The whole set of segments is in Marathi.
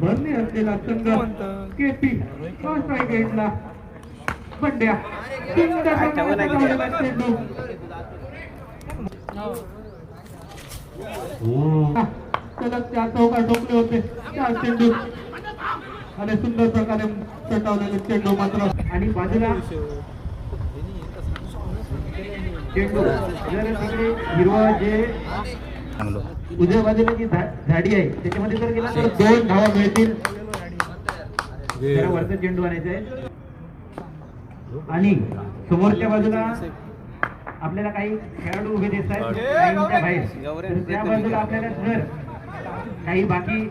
भरणी असलेला संघ केपी सलग चार चौका ठोकले होते. चार चेंडू. आणि सुंदर प्रकारे चटवलेले चेंडू मात्र. आणि बाजूला चेंडू. हिरवा जे उजव्या बाजूला जी झाडी आहे त्याच्यामध्ये जर गेला तर दोन धावा मिळतील. वरचा चेंडू आणायचा आहे. आणि समोरच्या बाजूला आपल्याला काही खेळाडू उभे दिसत आहेत त्या बाजूला आपल्याला जर काही बाकी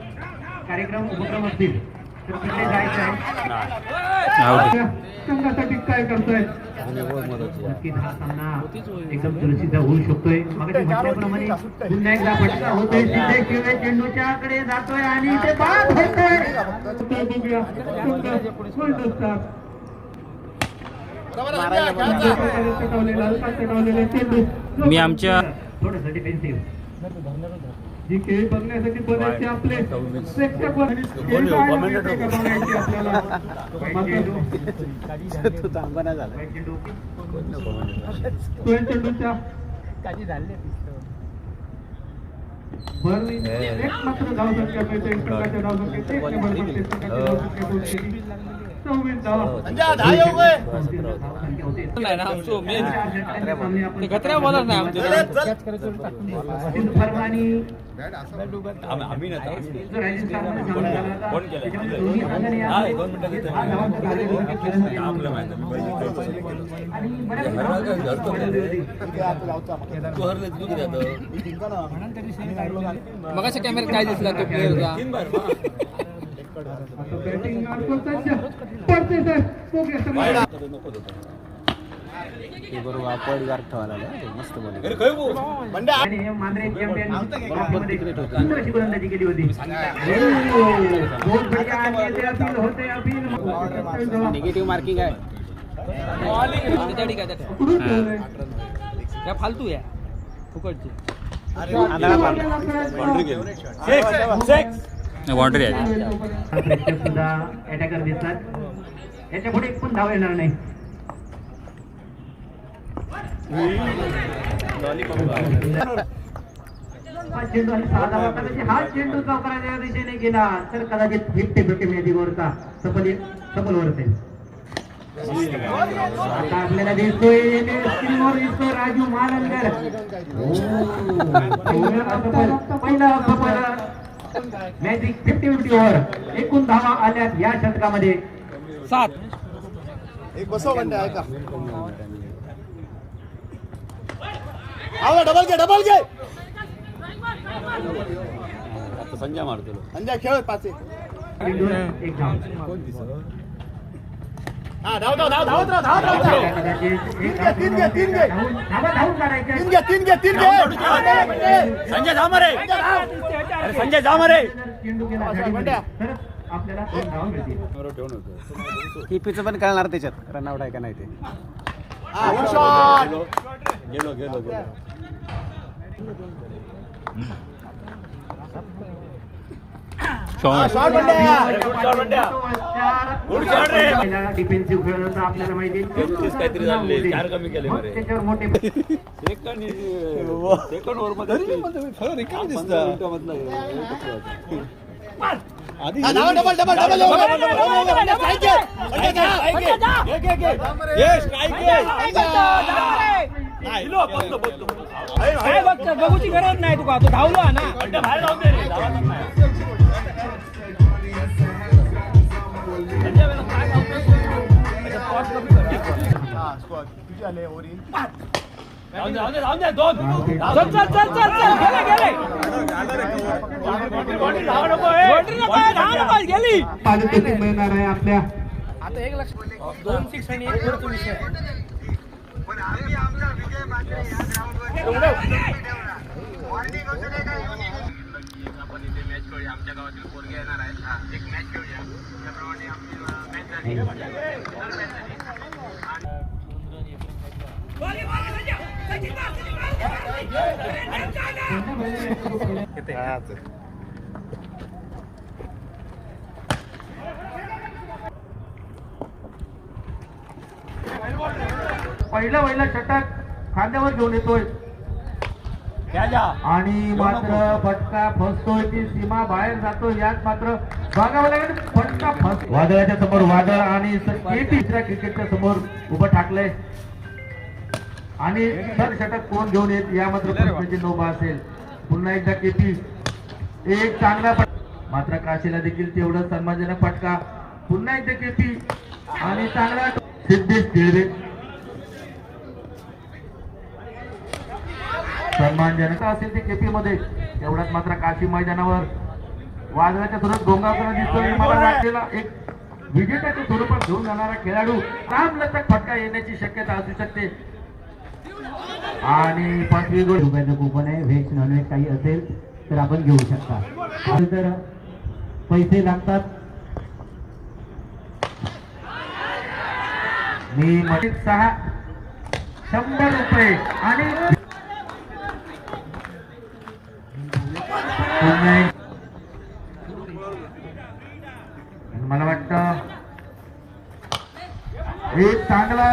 कार्यक्रम उपक्रम असतील. तिथे जायचं आहे संघासाठी काय नक्कीच हा सामना एकदम होऊ शकतोय. मग म्हटल्याप्रमाणे पुन्हा एकदा फटका होतोय तिथे शिवे चेंडूच्याकडे जातोय आणि ते बाद होतोय. मी आमच्या- थोडस डिफेन्सिव्ह जी खेळ बघण्यासाठी बरेचसे आपले प्रेक्षक खेळ बघायची आपल्याला. चेंडूच्या. मात्र धावसंख्या मिळते संघाच्या धावसंख्येत गत्र्या नाही हा वाढवली होती. मगाच्या कॅमेऱ्यात काय दिसला तो प्लेअरचा हे निगेटिव्ह मार्किंग आहे. ठेवलंय? त्या फालतू या. फुकटची. बाउंड्री आहे. सुद्धा अटॅकर दिसतात. याच्यापुढे एक पण धाव येणार नाही. हा चेंडू आणि हा चेंडू चौकाराच्या दिशेने गेला तर कदाचित फिफ्टी फिफ्टी मॅचिकवरचा सफल सफल वर असेल आता आपल्याला दिसतोय स्क्रीनवर दिसतोय राजू महानंदर पहिला सफल मॅजिक फिफ्टी फिफ्टी ओव्हर एकूण धावा आल्यात या षटकामध्ये. सात. एक बसव बंडे ऐका. आवा डबल घे डबल घे संजय मारतो अंजा खेळ पाचे हा धाव धाव धाव धावत राहा धावत राहा, तीन घे, तीन घे. तीन घे तीन घे तीन घे संजय जा मरे अरे संजय धावा मिळतील कीपीचं पण कळणार त्याच्यात रनआउट आहे का नाही ते हा वन शॉट गेलो गेलो गेलो डिफेन्सिव्ह खेळ होता आपल्याला माहिती आहे. काहीतरी झाले चार कमी केले त्याच्यावर मोठे सेकंड सेकंड ओव्हरमध्ये हा धाव डबल डबल डबल स्ट्राईक घे बंड्या घे. घे, घे, घे. काय बघतो बघूची गरज नाही तुका. तो धावलो ना. हा स्कॉट किती आले? ओव्हरी चल विजय चल चल चल गेले गेले बॉन्ड्री नको आहे, धाव नको आहे, गेली पारितोषिक मिळणार आहे आपल्या आता एक लक्ष दोन सिक्स आणि पहिला पहिला षटक खांद्यावर घेऊन येतोय. आणि मात्र फटका फसतोय ती सीमा बाहेर जातोय यात मात्र बघावं लागेल फटका फस वादळाच्या समोर वादळ आणि केटी दुसऱ्या क्रिकेटच्या समोर उभं टाकलंय आणि सर षटक कोण घेऊन येत या मात्र प्रश्नाची नोबा असेल. पुन्हा एकदा केपी एक चांगला मात्र काशीला देखील तेवढं सन्मानजनक फटका. पुन्हा एकदा केपी आणि चांगला सिद्धेश तिळवे सन्मानजनक असेल ते केपी मध्ये तेवढ्यात मात्र काशी मैदानावर वादळाच्या स्वरूपात गोंगावताना दिसतोय. मला वाटलेला एक विजेत्याच्या स्वरूपात घेऊन जाणारा खेळाडू लचक फटका येण्याची शक्यता असू शकते. आणि पाचवी गोल. रुपयाचं कुपन आहे. व्हेज नॉनव्हेज काही असेल तर आपण घेऊ शकता. तर पैसे लागतात. मी मध्ये सहा. शंभर रुपये. आणि पुन्हा एक- मला वाटतं एक चांगला